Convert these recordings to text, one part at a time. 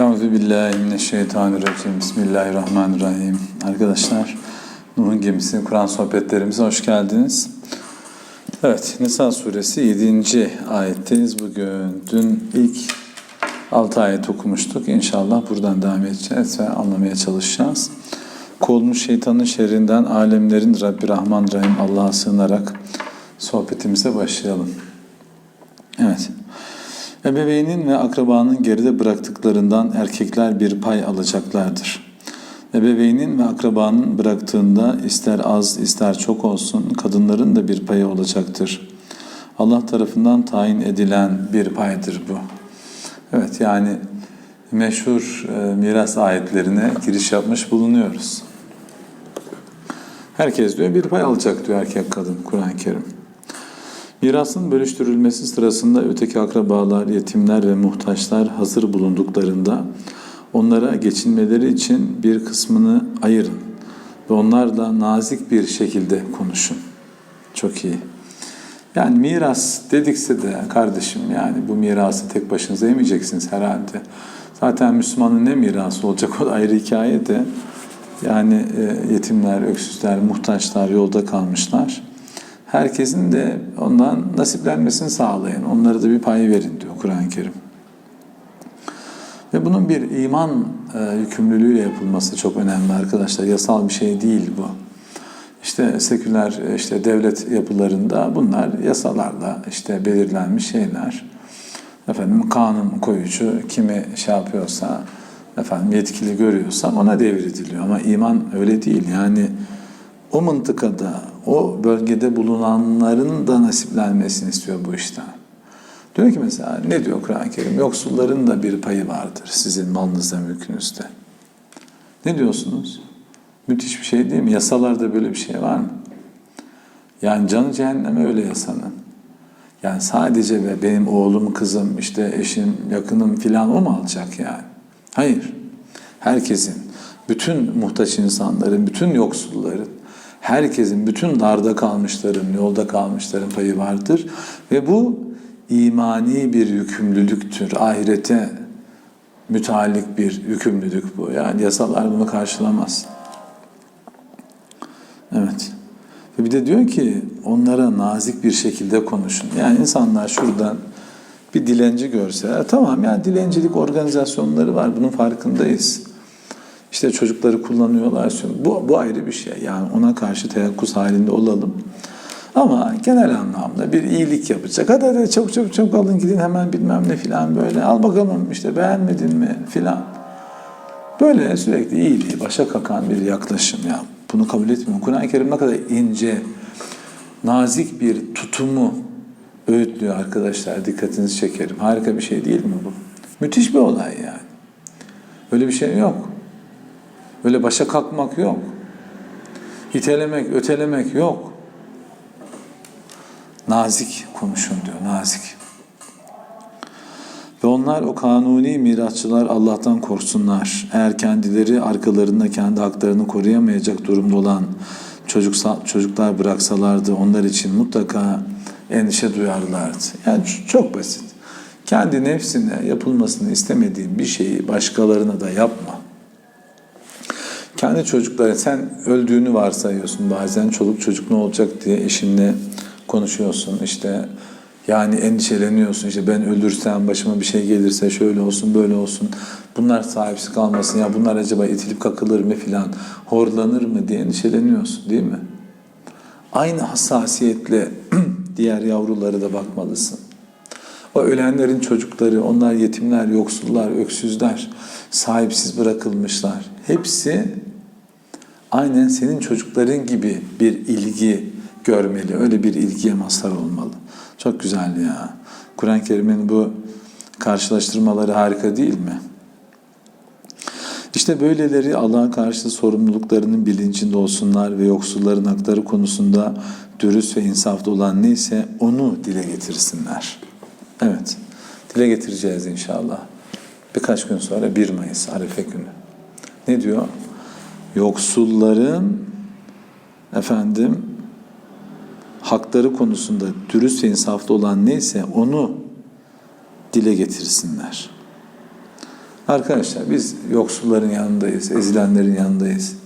Euzu billahi mineşşeytanirracim. Bismillahirrahmanirrahim. Arkadaşlar, Nuh'un gemisi Kur'an sohbetlerimize hoş geldiniz. Evet, Nisa suresi 7. ayetteyiz bugün. Dün ilk 6 ayet okumuştuk. İnşallah buradan devam edeceğiz ve anlamaya çalışacağız. Kovulmuş şeytanın şerrinden alemlerin Rabbi Rahman Rahim Allah'a sığınarak sohbetimize başlayalım. Evet. Ebeveynin ve akrabanın geride bıraktıklarından erkekler bir pay alacaklardır. Ebeveynin ve akrabanın bıraktığında ister az ister çok olsun kadınların da bir payı olacaktır. Allah tarafından tayin edilen bir paydır bu. Evet yani meşhur e, miras ayetlerine giriş yapmış bulunuyoruz. Herkes diyor bir pay alacak diyor erkek kadın Kur'an-ı Kerim. Mirasın bölüştürülmesi sırasında öteki akrabalar, yetimler ve muhtaçlar hazır bulunduklarında onlara geçinmeleri için bir kısmını ayırın ve onlarla nazik bir şekilde konuşun. Çok iyi. Yani miras dedikse de kardeşim yani bu mirası tek başınıza yemeyeceksiniz herhalde. Zaten Müslümanın ne mirası olacak o ayrı hikaye de. Yani e, yetimler, öksüzler, muhtaçlar yolda kalmışlar. Herkesin de ondan nasiplenmesini sağlayın. Onlara da bir pay verin diyor Kur'an-ı Kerim. Ve bunun bir iman e, yükümlülüğüyle yapılması çok önemli arkadaşlar. Yasal bir şey değil bu. İşte seküler e, işte devlet yapılarında bunlar yasalarla işte belirlenmiş şeyler. Efendim kanun koyucu kimi şey yapıyorsa efendim yetkili görüyorsa ona devrediliyor ama iman öyle değil. Yani o mıntıkada, o bölgede bulunanların da nasiplenmesini istiyor bu işten. Diyor ki mesela ne diyor Kur'an-ı Kerim? Yoksulların da bir payı vardır sizin malınızda, mülkünüzde. Ne diyorsunuz? Müthiş bir şey değil mi? Yasalarda böyle bir şey var mı? Yani canı cehenneme öyle yasanın. Yani sadece ve benim oğlum, kızım, işte eşim, yakınım filan o mu alacak yani? Hayır. Herkesin, bütün muhtaç insanların, bütün yoksulların, herkesin, bütün darda kalmışların, yolda kalmışların payı vardır. Ve bu imani bir yükümlülüktür. Ahirete müteallik bir yükümlülük bu. Yani yasalar bunu karşılamaz. Evet. Ve bir de diyor ki onlara nazik bir şekilde konuşun. Yani insanlar şuradan bir dilenci görseler tamam yani dilencilik organizasyonları var bunun farkındayız. İşte çocukları kullanıyorlar. Bu, bu ayrı bir şey. Yani ona karşı teyakkuz halinde olalım. Ama genel anlamda bir iyilik yapacak. Hadi hadi çabuk çabuk çabuk alın gidin hemen bilmem ne filan böyle. Al bakalım işte beğenmedin mi filan. Böyle sürekli iyiliği başa kakan bir yaklaşım ya. Bunu kabul etmiyorum. Kur'an-ı Kerim ne kadar ince, nazik bir tutumu öğütlüyor arkadaşlar. Dikkatinizi çekerim. Harika bir şey değil mi bu? Müthiş bir olay yani. Öyle bir şey yok. Öyle başa kalkmak yok. İtelemek, ötelemek yok. Nazik konuşun diyor, nazik. Ve onlar o kanuni mirasçılar Allah'tan korksunlar. Eğer kendileri arkalarında kendi haklarını koruyamayacak durumda olan çocuksa, çocuklar bıraksalardı onlar için mutlaka endişe duyarlardı. Yani çok basit. Kendi nefsine yapılmasını istemediğin bir şeyi başkalarına da yapma. Kendi çocukları sen öldüğünü varsayıyorsun bazen çoluk çocuk ne olacak diye eşinle konuşuyorsun işte yani endişeleniyorsun işte ben ölürsem başıma bir şey gelirse şöyle olsun böyle olsun bunlar sahipsiz kalmasın ya bunlar acaba itilip kakılır mı filan horlanır mı diye endişeleniyorsun değil mi? Aynı hassasiyetle diğer yavruları da bakmalısın. O ölenlerin çocukları, onlar yetimler, yoksullar, öksüzler, sahipsiz bırakılmışlar. Hepsi aynen senin çocukların gibi bir ilgi görmeli. Öyle bir ilgiye mazhar olmalı. Çok güzel ya. Kur'an-ı Kerim'in bu karşılaştırmaları harika değil mi? İşte böyleleri Allah'a karşı sorumluluklarının bilincinde olsunlar ve yoksulların hakları konusunda dürüst ve insaflı olan neyse onu dile getirsinler. Evet, dile getireceğiz inşallah. Birkaç gün sonra 1 Mayıs Arife günü. Ne diyor? Yoksulların efendim hakları konusunda dürüst ve insaflı olan neyse onu dile getirsinler. Arkadaşlar biz yoksulların yanındayız, ezilenlerin yanındayız.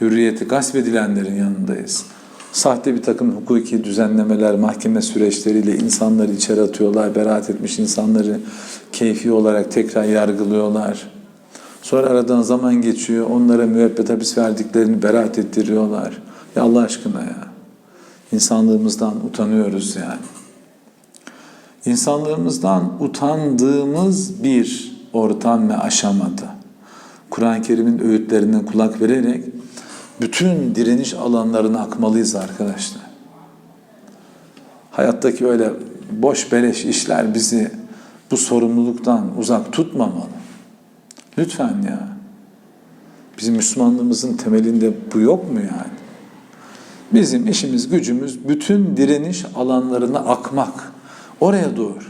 Hürriyeti gasp edilenlerin yanındayız. Sahte bir takım hukuki düzenlemeler, mahkeme süreçleriyle insanları içeri atıyorlar, beraat etmiş insanları keyfi olarak tekrar yargılıyorlar. Sonra aradan zaman geçiyor, onlara müebbet hapis verdiklerini beraat ettiriyorlar. Ya Allah aşkına ya, insanlığımızdan utanıyoruz yani. İnsanlığımızdan utandığımız bir ortam ve aşamada Kur'an-ı Kerim'in öğütlerine kulak vererek bütün direniş alanlarına akmalıyız arkadaşlar. Hayattaki öyle boş beleş işler bizi bu sorumluluktan uzak tutmamalı. Lütfen ya. Bizim Müslümanlığımızın temelinde bu yok mu yani? Bizim işimiz, gücümüz bütün direniş alanlarına akmak. Oraya doğru.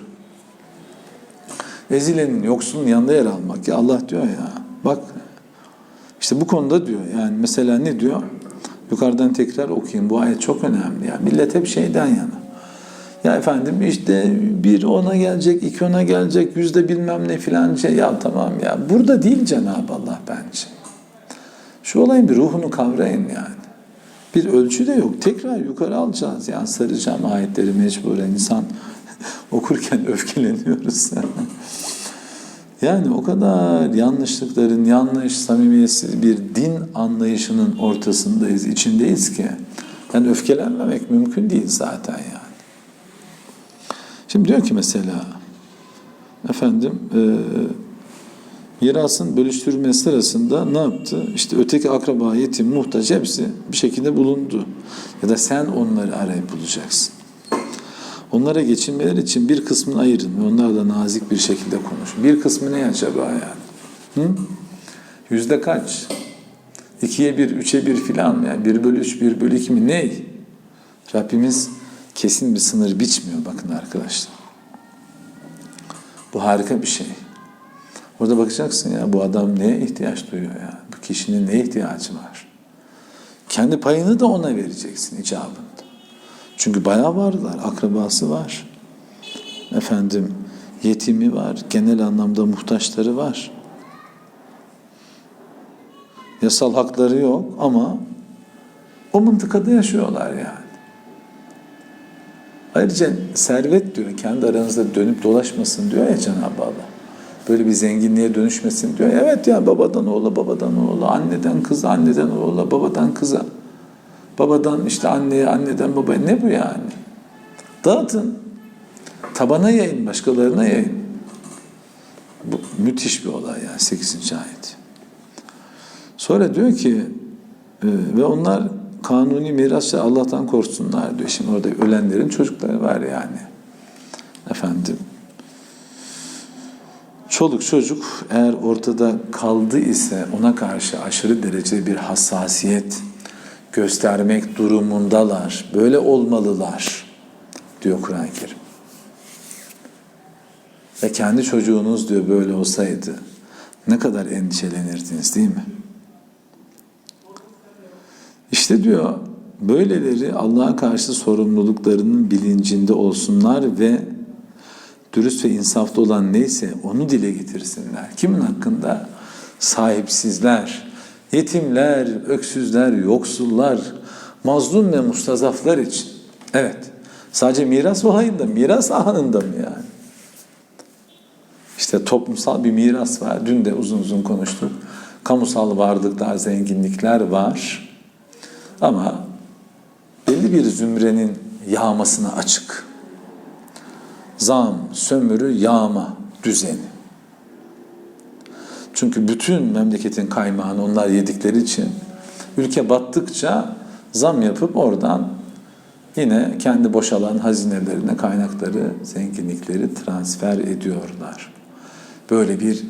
Ezilenin, yoksulun yanında yer almak. Ya Allah diyor ya, bak işte bu konuda diyor yani mesela ne diyor? Yukarıdan tekrar okuyayım. Bu ayet çok önemli. Yani millet hep şeyden yana. Ya efendim işte bir ona gelecek, iki ona gelecek, yüzde bilmem ne filan şey. Ya tamam ya. Burada değil Cenab-ı Allah bence. Şu olayın bir ruhunu kavrayın yani. Bir ölçü de yok. Tekrar yukarı alacağız. Yani saracağım ayetleri mecburen. insan okurken öfkeleniyoruz. yani o kadar yanlışlıkların, yanlış, samimiyetsiz bir din anlayışının ortasındayız, içindeyiz ki. Yani öfkelenmemek mümkün değil zaten yani. Şimdi diyor ki mesela, efendim, e, mirasın bölüştürülmesi sırasında ne yaptı? İşte öteki akraba, yetim, muhtaç hepsi bir şekilde bulundu. Ya da sen onları arayıp bulacaksın. Onlara geçinmeleri için bir kısmını ayırın ve onlarla nazik bir şekilde konuşun. Bir kısmı ne acaba yani? Hı? Yüzde kaç? İkiye bir, üçe bir filan mı? Yani bir bölü üç, bir bölü iki mi? Ne? Rabbimiz kesin bir sınır biçmiyor bakın arkadaşlar. Bu harika bir şey. Orada bakacaksın ya bu adam neye ihtiyaç duyuyor ya? Bu kişinin neye ihtiyacı var? Kendi payını da ona vereceksin icabında. Çünkü bayağı varlar, akrabası var. Efendim yetimi var, genel anlamda muhtaçları var. Yasal hakları yok ama o mıntıkada yaşıyorlar yani. Ayrıca servet diyor, kendi aranızda dönüp dolaşmasın diyor ya Cenab-ı Allah. Böyle bir zenginliğe dönüşmesin diyor. Evet ya babadan oğula, babadan oğula, anneden kıza, anneden oğula, babadan kıza. Babadan işte anneye, anneden babaya. Ne bu yani? Dağıtın. Tabana yayın, başkalarına yayın. Bu müthiş bir olay yani 8. ayet. Sonra diyor ki e, ve onlar kanuni mirasça Allah'tan korksunlar diyor. Şimdi orada ölenlerin çocukları var yani. Efendim. Çoluk çocuk eğer ortada kaldı ise ona karşı aşırı derecede bir hassasiyet göstermek durumundalar. Böyle olmalılar diyor Kur'an-ı Kerim. Ve kendi çocuğunuz diyor böyle olsaydı ne kadar endişelenirdiniz değil mi? İşte diyor böyleleri Allah'a karşı sorumluluklarının bilincinde olsunlar ve dürüst ve insaflı olan neyse onu dile getirsinler. Kimin hakkında? Sahipsizler, yetimler, öksüzler, yoksullar, mazlum ve mustazaflar için. Evet, sadece miras olayında, miras anında mı yani? İşte toplumsal bir miras var. Dün de uzun uzun konuştuk. Kamusal varlıklar, zenginlikler var. Ama belli bir zümrenin yağmasına açık. Zam, sömürü, yağma düzeni. Çünkü bütün memleketin kaymağını onlar yedikleri için ülke battıkça zam yapıp oradan yine kendi boşalan hazinelerine kaynakları, zenginlikleri transfer ediyorlar. Böyle bir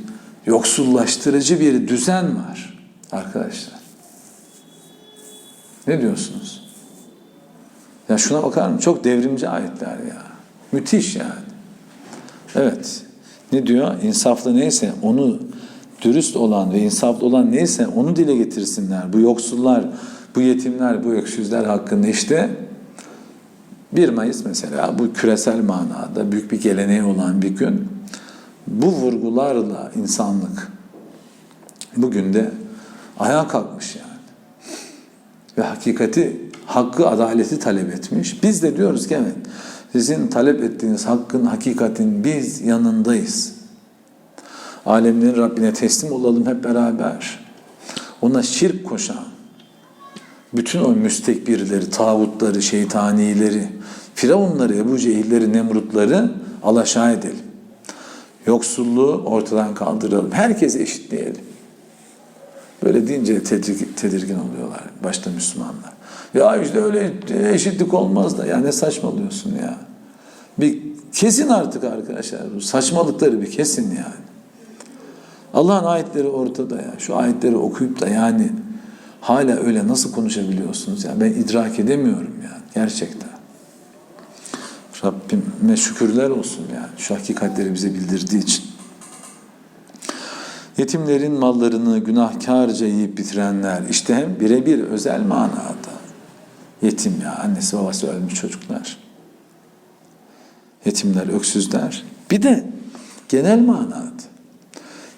yoksullaştırıcı bir düzen var arkadaşlar. Ne diyorsunuz? Ya şuna bakar mısın? Çok devrimci ayetler ya. Müthiş yani. Evet. Ne diyor? İnsaflı neyse onu dürüst olan ve insaflı olan neyse onu dile getirsinler. Bu yoksullar, bu yetimler, bu öksüzler hakkında işte 1 Mayıs mesela bu küresel manada büyük bir geleneği olan bir gün. Bu vurgularla insanlık bugün de ayağa kalkmış yani. Ve hakikati, hakkı, adaleti talep etmiş. Biz de diyoruz ki evet, sizin talep ettiğiniz hakkın, hakikatin biz yanındayız. Alemlerin Rabbine teslim olalım hep beraber. Ona şirk koşan, bütün o müstekbirleri, tağutları, şeytanileri, firavunları, Ebu Cehilleri, Nemrutları alaşağı edelim. Yoksulluğu ortadan kaldıralım. Herkese eşitleyelim. Böyle deyince tedirgin, tedirgin oluyorlar başta Müslümanlar. Ya işte öyle eşitlik olmaz da ya ne saçmalıyorsun ya. Bir kesin artık arkadaşlar bu saçmalıkları bir kesin yani. Allah'ın ayetleri ortada ya. Şu ayetleri okuyup da yani hala öyle nasıl konuşabiliyorsunuz ya? Ben idrak edemiyorum yani gerçekten. Rabbime şükürler olsun yani şu hakikatleri bize bildirdiği için. Yetimlerin mallarını günahkarca yiyip bitirenler işte hem birebir özel manada yetim ya annesi babası ölmüş çocuklar. Yetimler, öksüzler. Bir de genel manada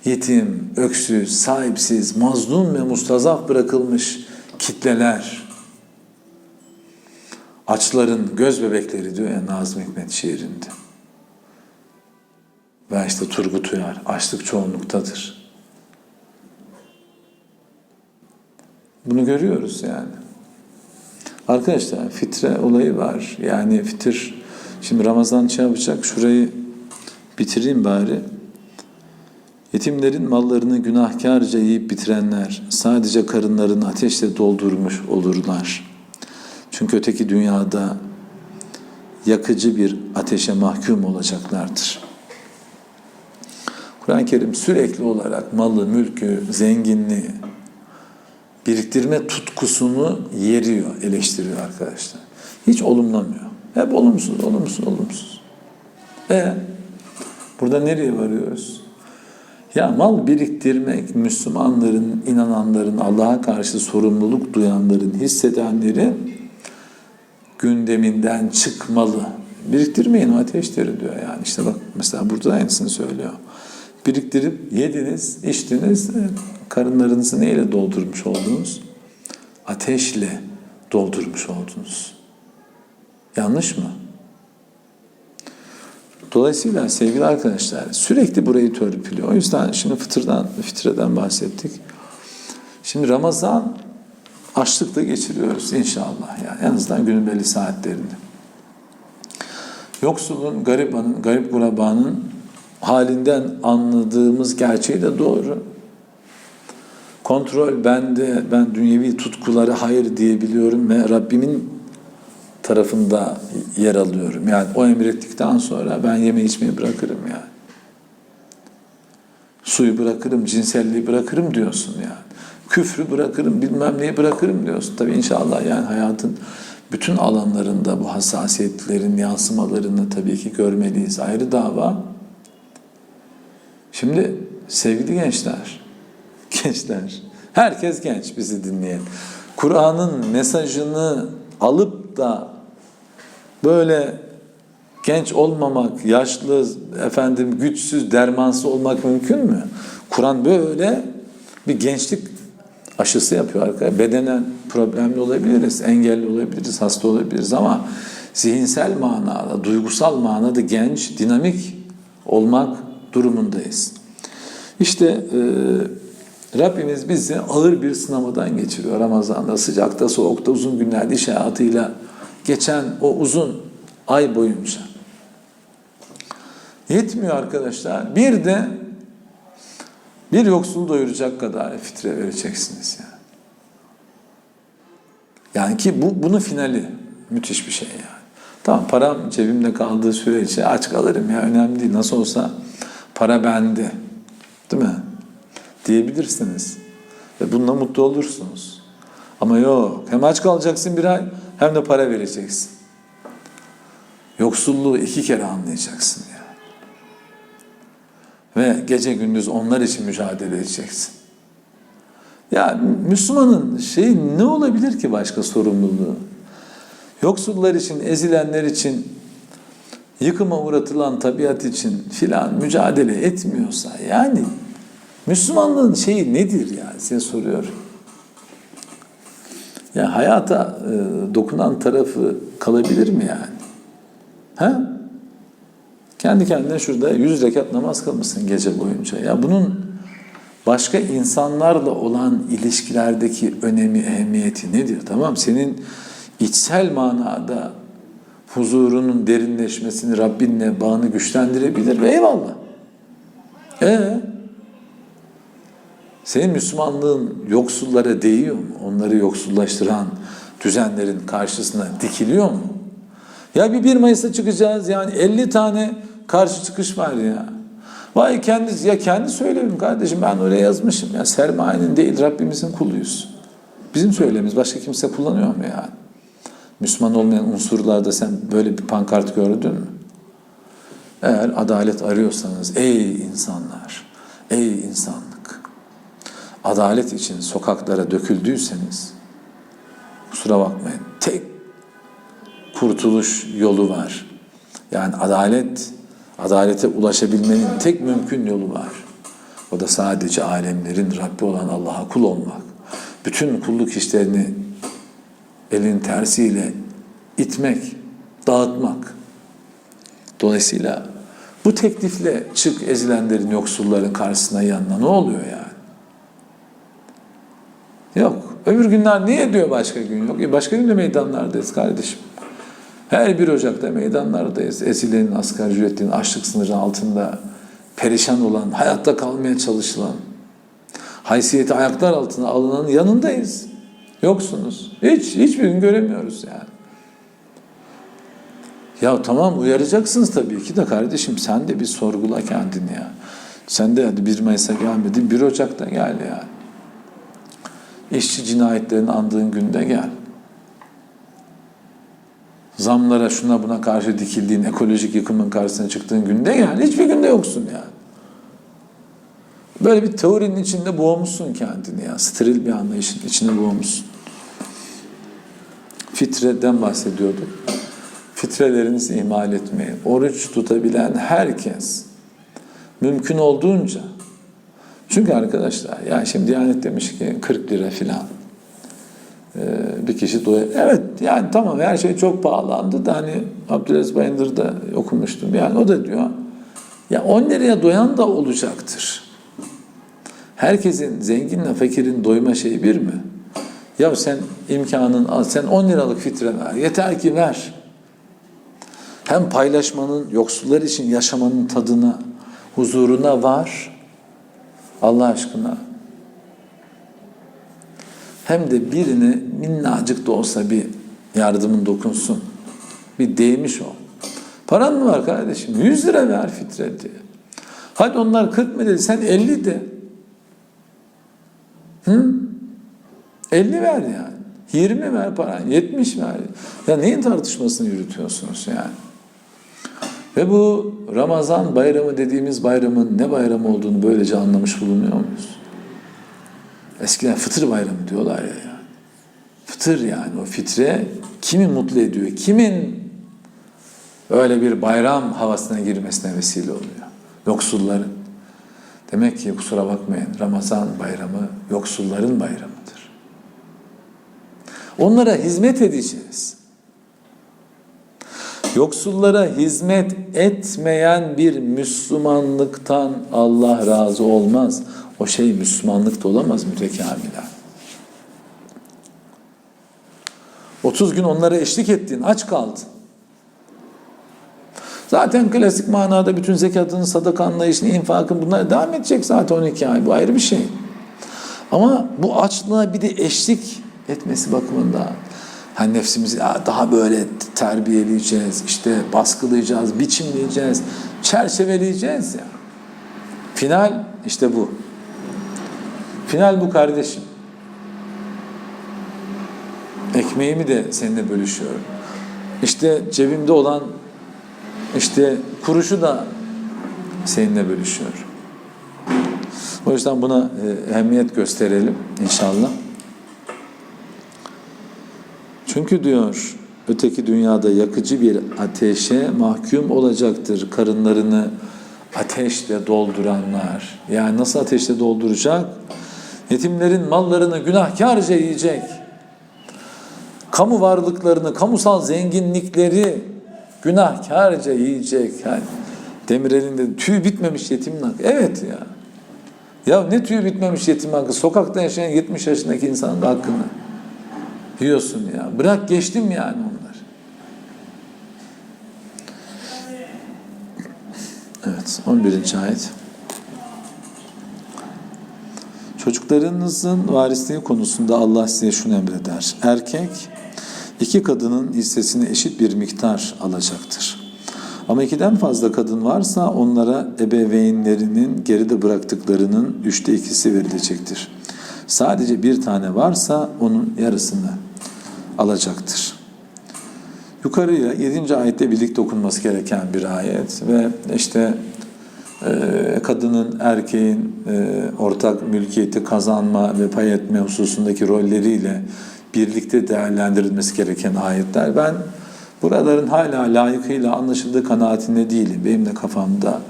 yetim, öksüz, sahipsiz, mazlum ve mustazaf bırakılmış kitleler, açların göz bebekleri diyor ya Nazım Hikmet şiirinde. Ve işte Turgut Uyar, açlık çoğunluktadır. Bunu görüyoruz yani. Arkadaşlar fitre olayı var. Yani fitir, şimdi Ramazan şey yapacak, şurayı bitireyim bari. Yetimlerin mallarını günahkarca yiyip bitirenler sadece karınlarını ateşle doldurmuş olurlar. Çünkü öteki dünyada yakıcı bir ateşe mahkum olacaklardır. Kur'an-ı Kerim sürekli olarak malı, mülkü, zenginliği, biriktirme tutkusunu yeriyor, eleştiriyor arkadaşlar. Hiç olumlamıyor. Hep olumsuz, olumsuz, olumsuz. E burada nereye varıyoruz? Ya mal biriktirmek Müslümanların, inananların, Allah'a karşı sorumluluk duyanların, hissedenlerin gündeminden çıkmalı. Biriktirmeyin ateşleri diyor yani. İşte bak mesela burada da aynısını söylüyor. Biriktirip yediniz, içtiniz, karınlarınızı neyle doldurmuş oldunuz? Ateşle doldurmuş oldunuz. Yanlış mı? Dolayısıyla sevgili arkadaşlar sürekli burayı törpülüyor. O yüzden şimdi fıtırdan, fitreden bahsettik. Şimdi Ramazan açlıkla geçiriyoruz inşallah. Yani en azından günün belli saatlerinde. Yoksulun, garibanın, garip kurabanın halinden anladığımız gerçeği de doğru. Kontrol bende, ben dünyevi tutkuları hayır diyebiliyorum ve Rabbimin tarafında yer alıyorum. Yani o emrettikten sonra ben yeme içmeyi bırakırım yani. Suyu bırakırım, cinselliği bırakırım diyorsun yani. Küfrü bırakırım, bilmem neyi bırakırım diyorsun. Tabii inşallah yani hayatın bütün alanlarında bu hassasiyetlerin yansımalarını tabii ki görmeliyiz. Ayrı dava. Şimdi sevgili gençler, gençler, herkes genç bizi dinleyen. Kur'an'ın mesajını alıp da böyle genç olmamak, yaşlı, efendim güçsüz, dermansız olmak mümkün mü? Kur'an böyle bir gençlik aşısı yapıyor arkadaşlar. Bedenen problemli olabiliriz, engelli olabiliriz, hasta olabiliriz ama zihinsel manada, duygusal manada genç, dinamik olmak durumundayız. İşte e, Rabbimiz bizi ağır bir sınavdan geçiriyor Ramazan'da, sıcakta, soğukta, uzun günlerde iş hayatıyla geçen o uzun ay boyunca. Yetmiyor arkadaşlar. Bir de bir yoksulu doyuracak kadar fitre vereceksiniz yani. Yani ki bu bunun finali müthiş bir şey yani. Tamam param cebimde kaldığı sürece aç kalırım ya önemli değil. Nasıl olsa para bende. Değil mi? Diyebilirsiniz. Ve bununla mutlu olursunuz. Ama yok. Hem aç kalacaksın bir ay hem de para vereceksin. Yoksulluğu iki kere anlayacaksın ya. Ve gece gündüz onlar için mücadele edeceksin. Ya Müslümanın şey ne olabilir ki başka sorumluluğu? Yoksullar için, ezilenler için yıkıma uğratılan tabiat için filan mücadele etmiyorsa yani Müslümanlığın şeyi nedir yani size soruyorum. Ya hayata e, dokunan tarafı kalabilir mi yani? Ha? Kendi kendine şurada yüz rekat namaz kılmışsın gece boyunca. Ya bunun başka insanlarla olan ilişkilerdeki önemi, ehemmiyeti nedir? Tamam senin içsel manada huzurunun derinleşmesini, Rabbinle bağını güçlendirebilir ve eyvallah. Ee, senin Müslümanlığın yoksullara değiyor mu? Onları yoksullaştıran düzenlerin karşısına dikiliyor mu? Ya bir 1 Mayıs'a çıkacağız yani 50 tane karşı çıkış var ya. Vay kendisi ya kendi söyleyeyim kardeşim ben oraya yazmışım ya sermayenin değil Rabbimizin kuluyuz. Bizim söylemimiz başka kimse kullanıyor mu yani? Müslüman olmayan unsurlarda sen böyle bir pankart gördün mü? Eğer adalet arıyorsanız ey insanlar, ey insanlık, adalet için sokaklara döküldüyseniz kusura bakmayın tek kurtuluş yolu var. Yani adalet, adalete ulaşabilmenin tek mümkün yolu var. O da sadece alemlerin Rabbi olan Allah'a kul olmak. Bütün kulluk işlerini elin tersiyle itmek, dağıtmak. Dolayısıyla bu teklifle çık ezilenlerin, yoksulların karşısına yanına ne oluyor yani? Yok. Öbür günler niye diyor başka gün yok? E başka gün de meydanlardayız kardeşim. Her bir Ocak'ta meydanlardayız. Ezilenin, asgari ücretinin açlık sınırı altında perişan olan, hayatta kalmaya çalışılan, haysiyeti ayaklar altına alınanın yanındayız. Yoksunuz. Hiç, hiçbir gün göremiyoruz yani. Ya tamam uyaracaksınız tabii ki de kardeşim sen de bir sorgula kendini ya. Sen de hadi 1 Mayıs'a gelmedin 1 Ocak'ta gel yani. İşçi cinayetlerini andığın günde gel. Zamlara şuna buna karşı dikildiğin, ekolojik yıkımın karşısına çıktığın günde gel. Hiçbir günde yoksun yani. Böyle bir teorinin içinde boğmuşsun kendini ya. Steril bir anlayışın içine boğmuşsun. Fitreden bahsediyorduk. Fitrelerinizi ihmal etmeyin. Oruç tutabilen herkes mümkün olduğunca çünkü arkadaşlar ya şimdi Diyanet demiş ki 40 lira filan ee, bir kişi doya. Evet yani tamam her şey çok pahalandı da hani Abdülaziz Bayındır'da okumuştum. Yani o da diyor ya 10 liraya doyan da olacaktır. Herkesin zenginle fakirin doyma şeyi bir mi? Ya sen imkanın al, sen 10 liralık fitre ver. Yeter ki ver. Hem paylaşmanın, yoksullar için yaşamanın tadına, huzuruna var. Allah aşkına. Hem de birine minnacık da olsa bir yardımın dokunsun. Bir değmiş ol. Paran mı var kardeşim? 100 lira ver fitre diye. Hadi onlar 40 mı dedi? Sen 50 de. Hı? 50 ver yani. 20 ver paran, 70 ver. Ya neyin tartışmasını yürütüyorsunuz yani? Ve bu Ramazan bayramı dediğimiz bayramın ne bayramı olduğunu böylece anlamış bulunuyor muyuz? Eskiden fıtır bayramı diyorlar ya. Yani. Fıtır yani o fitre kimi mutlu ediyor? Kimin öyle bir bayram havasına girmesine vesile oluyor? Yoksulların. Demek ki kusura bakmayın Ramazan bayramı yoksulların bayramıdır. Onlara hizmet edeceğiz. Yoksullara hizmet etmeyen bir Müslümanlıktan Allah razı olmaz. O şey Müslümanlık da olamaz mütekamilen. 30 gün onlara eşlik ettin, aç kaldın. Zaten klasik manada bütün zekatın, sadaka anlayışını, infakın bunlar devam edecek zaten 12 ay. Bu ayrı bir şey. Ama bu açlığa bir de eşlik etmesi bakımından hani nefsimizi daha böyle terbiyeleyeceğiz, işte baskılayacağız, biçimleyeceğiz, çerçeveleyeceğiz ya. Final işte bu. Final bu kardeşim. Ekmeğimi de seninle bölüşüyorum. İşte cebimde olan işte kuruşu da seninle bölüşüyorum. O yüzden buna ehemmiyet gösterelim inşallah. Çünkü diyor öteki dünyada yakıcı bir ateşe mahkum olacaktır. Karınlarını ateşle dolduranlar. Yani nasıl ateşle dolduracak? Yetimlerin mallarını günahkarca yiyecek. Kamu varlıklarını, kamusal zenginlikleri günahkarca yiyecek. Yani Demirel'in tüy bitmemiş yetimin hakkı. Evet ya. Ya ne tüy bitmemiş yetim hakkı? Sokakta yaşayan 70 yaşındaki insanın da hakkını yiyorsun ya. Bırak geçtim yani onlar. Evet 11. ayet. Çocuklarınızın varisliği konusunda Allah size şunu emreder. Erkek iki kadının hissesini eşit bir miktar alacaktır. Ama ikiden fazla kadın varsa onlara ebeveynlerinin geride bıraktıklarının üçte ikisi verilecektir. Sadece bir tane varsa onun yarısını alacaktır. Yukarıya 7. ayette birlikte okunması gereken bir ayet ve işte e, kadının erkeğin e, ortak mülkiyeti kazanma ve pay etme hususundaki rolleriyle birlikte değerlendirilmesi gereken ayetler. Ben buraların hala layıkıyla anlaşıldığı kanaatinde değilim. Benim de kafamda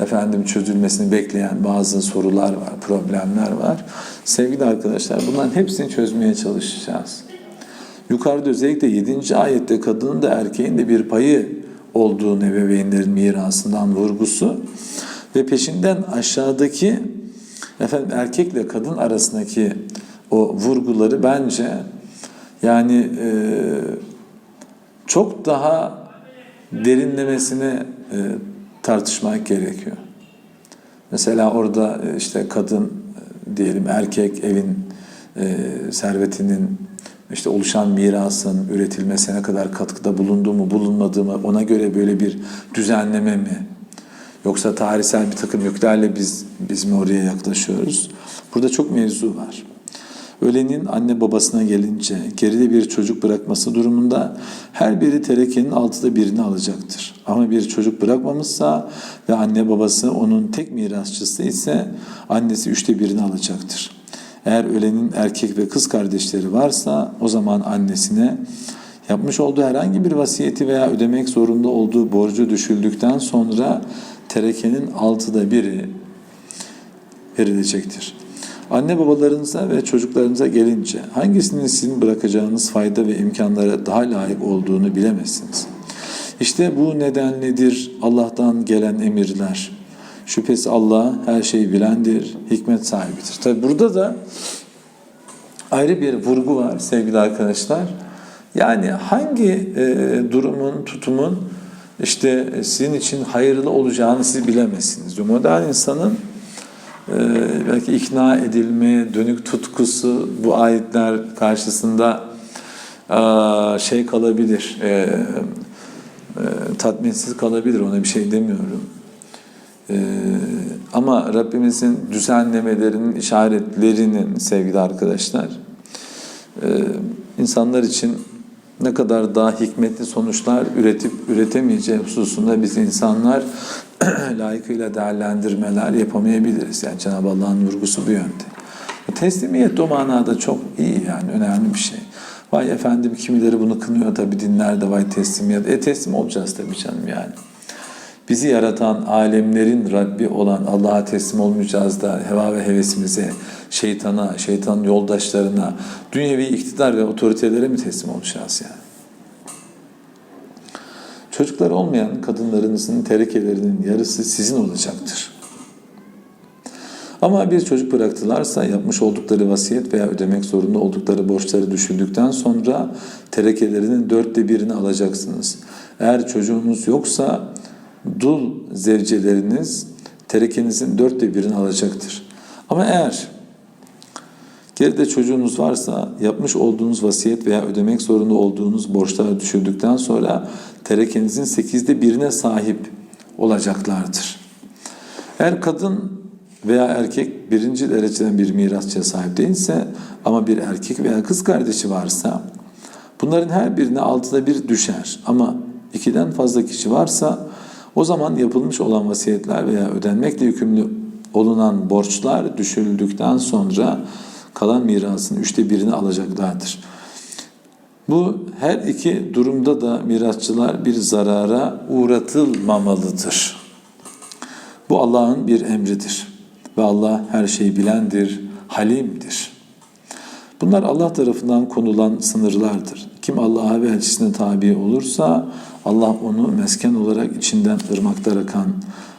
efendim çözülmesini bekleyen bazı sorular var, problemler var. Sevgili arkadaşlar bunların hepsini çözmeye çalışacağız. Yukarıda özellikle 7. ayette kadının da erkeğin de bir payı olduğunu ebeveynlerin mirasından vurgusu ve peşinden aşağıdaki efendim erkekle kadın arasındaki o vurguları bence yani e, çok daha derinlemesine e, tartışmak gerekiyor. Mesela orada e, işte kadın e, diyelim erkek evin e, servetinin işte oluşan mirasın üretilmesine ne kadar katkıda bulunduğu mu bulunmadığı mı ona göre böyle bir düzenleme mi? Yoksa tarihsel bir takım yüklerle biz, biz mi oraya yaklaşıyoruz? Burada çok mevzu var. Ölenin anne babasına gelince geride bir çocuk bırakması durumunda her biri terekenin altıda birini alacaktır. Ama bir çocuk bırakmamışsa ve anne babası onun tek mirasçısı ise annesi üçte birini alacaktır. Eğer ölenin erkek ve kız kardeşleri varsa o zaman annesine yapmış olduğu herhangi bir vasiyeti veya ödemek zorunda olduğu borcu düşüldükten sonra terekenin altıda biri verilecektir. Anne babalarınıza ve çocuklarınıza gelince hangisinin sizin bırakacağınız fayda ve imkanlara daha layık olduğunu bilemezsiniz. İşte bu nedenledir Allah'tan gelen emirler. Şüphesiz Allah her şeyi bilendir, hikmet sahibidir. Tabi burada da ayrı bir vurgu var sevgili arkadaşlar. Yani hangi e, durumun, tutumun işte sizin için hayırlı olacağını siz bilemezsiniz. Modern insanın e, belki ikna edilmeye dönük tutkusu bu ayetler karşısında e, şey kalabilir, e, e, tatminsiz kalabilir ona bir şey demiyorum. E, ama Rabbimizin düzenlemelerinin, işaretlerinin sevgili arkadaşlar e, insanlar için ne kadar daha hikmetli sonuçlar üretip üretemeyeceği hususunda biz insanlar layıkıyla değerlendirmeler yapamayabiliriz. Yani Cenab-ı Allah'ın vurgusu bu yönde. Teslimiyet o manada çok iyi yani önemli bir şey. Vay efendim kimileri bunu kınıyor tabi dinlerde vay teslimiyet. E teslim olacağız tabi canım yani. Bizi yaratan alemlerin Rabbi olan Allah'a teslim olmayacağız da heva ve hevesimize, şeytana, şeytan yoldaşlarına, dünyevi iktidar ve otoritelere mi teslim olacağız yani? Çocuklar olmayan kadınlarınızın terekelerinin yarısı sizin olacaktır. Ama bir çocuk bıraktılarsa yapmış oldukları vasiyet veya ödemek zorunda oldukları borçları düşürdükten sonra terekelerinin dörtte birini alacaksınız. Eğer çocuğunuz yoksa dul zevceleriniz terekenizin dörtte birini alacaktır. Ama eğer geride çocuğunuz varsa yapmış olduğunuz vasiyet veya ödemek zorunda olduğunuz borçları düşürdükten sonra terekenizin sekizde birine sahip olacaklardır. Eğer kadın veya erkek birinci dereceden bir mirasçıya sahip değilse ama bir erkek veya kız kardeşi varsa bunların her birine altıda bir düşer. Ama ikiden fazla kişi varsa o zaman yapılmış olan vasiyetler veya ödenmekle yükümlü olunan borçlar düşürüldükten sonra kalan mirasın üçte birini alacaklardır. Bu her iki durumda da mirasçılar bir zarara uğratılmamalıdır. Bu Allah'ın bir emridir. Ve Allah her şeyi bilendir, halimdir. Bunlar Allah tarafından konulan sınırlardır. Kim Allah'a ve elçisine tabi olursa Allah onu mesken olarak içinden ırmaklar akan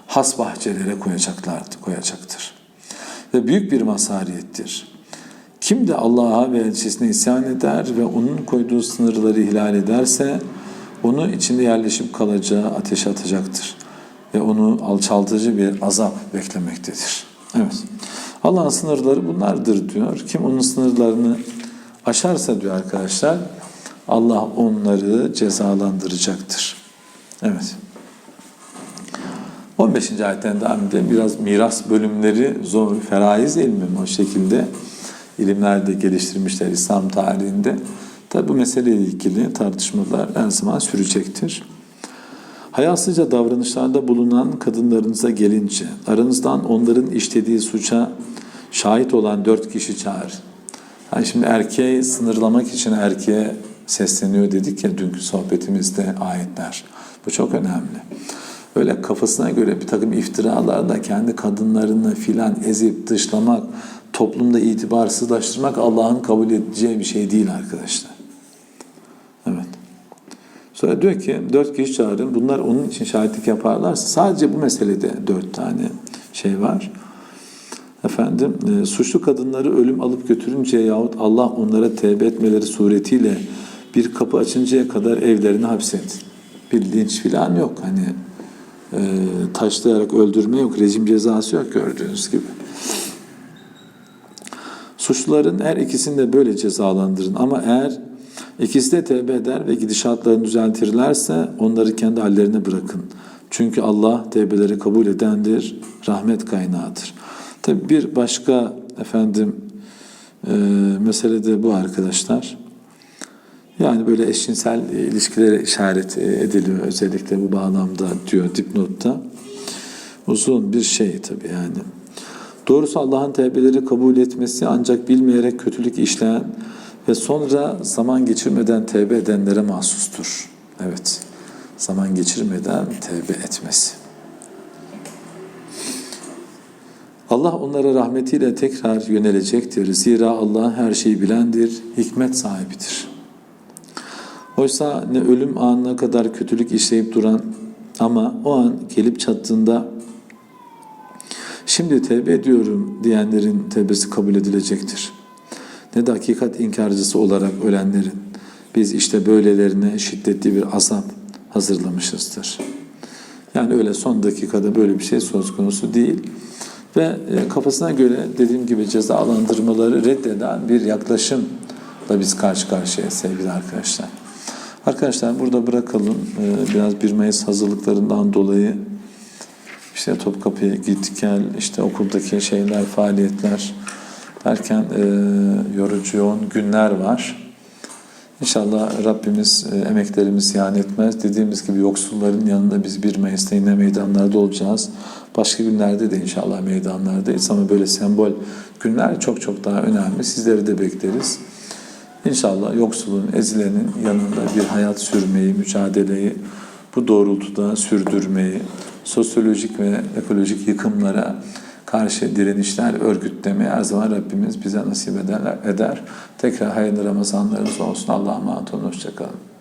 has bahçelere koyacaklardır, koyacaktır. Ve büyük bir mazhariyettir. Kim de Allah'a ve elçisine isyan eder ve onun koyduğu sınırları ihlal ederse onu içinde yerleşip kalacağı ateşe atacaktır. Ve onu alçaltıcı bir azap beklemektedir. Evet. Allah'ın sınırları bunlardır diyor. Kim onun sınırlarını aşarsa diyor arkadaşlar Allah onları cezalandıracaktır. Evet. 15. ayetten devam edelim. Biraz miras bölümleri zor. Feraiz ilmi o şekilde ilimlerde geliştirmişler İslam tarihinde. Tabi bu meseleyle ilgili tartışmalar her zaman sürecektir. Hayasızca davranışlarda bulunan kadınlarınıza gelince aranızdan onların işlediği suça şahit olan dört kişi çağır. Yani şimdi erkeği sınırlamak için erkeğe sesleniyor dedik ya dünkü sohbetimizde ayetler. Bu çok önemli. Öyle kafasına göre bir takım iftiralarda kendi kadınlarını filan ezip dışlamak, toplumda itibarsızlaştırmak Allah'ın kabul edeceği bir şey değil arkadaşlar. Evet. Sonra diyor ki dört kişi çağırın. Bunlar onun için şahitlik yaparlarsa sadece bu meselede dört tane şey var. Efendim e, suçlu kadınları ölüm alıp götürünce yahut Allah onlara tevbe etmeleri suretiyle bir kapı açıncaya kadar evlerini hapset. Bir linç filan yok. Hani e, taşlayarak öldürme yok. Rejim cezası yok gördüğünüz gibi. Suçluların her ikisini de böyle cezalandırın. Ama eğer ikisi de tevbe eder ve gidişatlarını düzeltirlerse onları kendi hallerine bırakın. Çünkü Allah tevbeleri kabul edendir, rahmet kaynağıdır. Tabi bir başka efendim e, mesele de bu arkadaşlar. Yani böyle eşcinsel ilişkilere işaret ediliyor özellikle bu bağlamda diyor dipnotta. Uzun bir şey tabi yani. Doğrusu Allah'ın tevbeleri kabul etmesi ancak bilmeyerek kötülük işleyen ve sonra zaman geçirmeden tevbe edenlere mahsustur. Evet, zaman geçirmeden tevbe etmesi. Allah onlara rahmetiyle tekrar yönelecektir. Zira Allah her şeyi bilendir, hikmet sahibidir. Oysa ne ölüm anına kadar kötülük işleyip duran ama o an gelip çattığında şimdi tevbe ediyorum diyenlerin tevbesi kabul edilecektir. Ne de hakikat inkarcısı olarak ölenlerin biz işte böylelerine şiddetli bir azap hazırlamışızdır. Yani öyle son dakikada böyle bir şey söz konusu değil. Ve kafasına göre dediğim gibi cezalandırmaları reddeden bir yaklaşımla biz karşı karşıya sevgili arkadaşlar. Arkadaşlar burada bırakalım. Biraz 1 Mayıs hazırlıklarından dolayı işte Topkapı'ya git gel, işte okuldaki şeyler, faaliyetler derken yorucu yoğun günler var. İnşallah Rabbimiz emeklerimizi ziyan etmez. Dediğimiz gibi yoksulların yanında biz 1 Mayıs'ta yine meydanlarda olacağız. Başka günlerde de inşallah meydanlardayız ama böyle sembol günler çok çok daha önemli. Sizleri de bekleriz. İnşallah yoksulun, ezilenin yanında bir hayat sürmeyi, mücadeleyi bu doğrultuda sürdürmeyi, sosyolojik ve ekolojik yıkımlara karşı direnişler örgütlemeyi her zaman Rabbimiz bize nasip eder. Tekrar hayırlı Ramazanlarınız olsun. Allah'a emanet olun. Hoşçakalın.